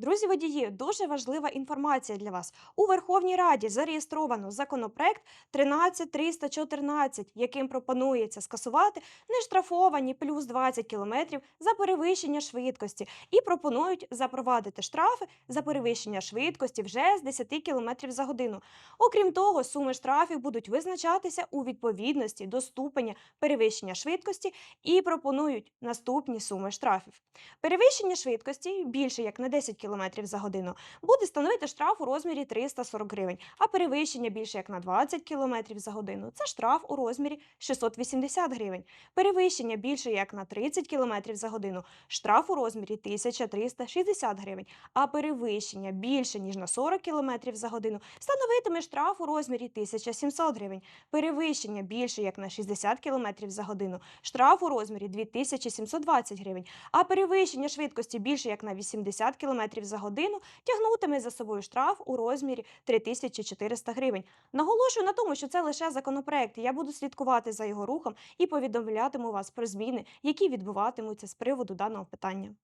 Друзі водії, дуже важлива інформація для вас. У Верховній Раді зареєстровано законопроект 13314, яким пропонується скасувати нештрафовані плюс 20 кілометрів за перевищення швидкості, і пропонують запровадити штрафи за перевищення швидкості вже з 10 кілометрів за годину. Окрім того, суми штрафів будуть визначатися у відповідності до ступеня перевищення швидкості і пропонують наступні суми штрафів. Перевищення швидкості більше як на 10 км за годину буде становити штраф у розмірі 340 гривень, а перевищення більше як на 20 км за годину це штраф у розмірі 680 гривень. Перевищення більше як на 30 км за годину штраф у розмірі 1360 гривень, а перевищення більше ніж на 40 км за годину становитиме штраф у розмірі 1700 гривень. Перевищення більше як на 60 км за годину штраф у розмірі 2720 гривень а перевищення швидкості більше як на 80 км за годину тягнутиме за собою штраф у розмірі 3400 гривень. Наголошую на тому, що це лише законопроект. Я буду слідкувати за його рухом і повідомлятиму вас про зміни, які відбуватимуться з приводу даного питання.